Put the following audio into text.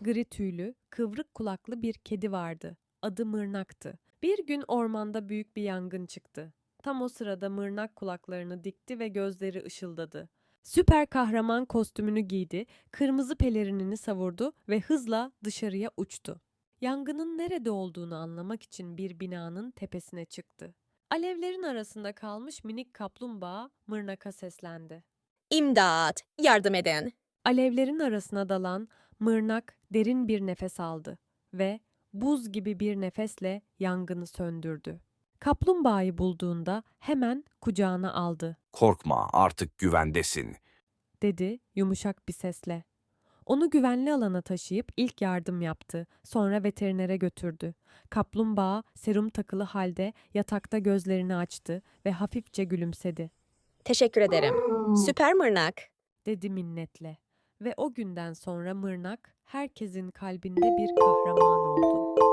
gri tüylü, kıvrık kulaklı bir kedi vardı. Adı Mırnak'tı. Bir gün ormanda büyük bir yangın çıktı. Tam o sırada Mırnak kulaklarını dikti ve gözleri ışıldadı. Süper kahraman kostümünü giydi, kırmızı pelerinini savurdu ve hızla dışarıya uçtu. Yangının nerede olduğunu anlamak için bir binanın tepesine çıktı. Alevlerin arasında kalmış minik kaplumbağa Mırnak'a seslendi. İmdat! Yardım edin. Alevlerin arasına dalan Mırnak derin bir nefes aldı ve buz gibi bir nefesle yangını söndürdü. Kaplumbağayı bulduğunda hemen kucağına aldı, Korkma, artık güvendesin. dedi yumuşak bir sesle. Onu güvenli alana taşıyıp ilk yardım yaptı. Sonra veterinere götürdü. Kaplumbağa serum takılı halde yatakta gözlerini açtı ve hafifçe gülümsedi. Teşekkür ederim. Süper mırnak. dedi minnetle. Ve o günden sonra Mırnak herkesin kalbinde bir kahraman oldu.